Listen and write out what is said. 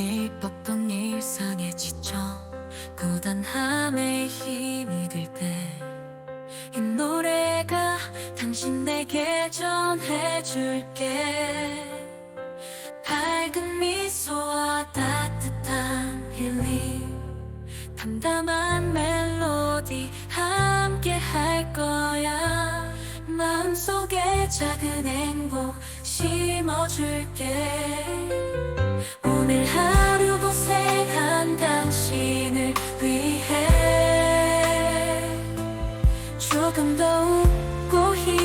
매일 뻗던 일상에 지쳐 고단함에 힘이 들 때 이 노래가 당신 내게 전해줄게. 밝은 미소와 따뜻한 힐링 담담한 멜로디 함께 할 거야. 마음속에 작은 행복 심어줄게 コーヒー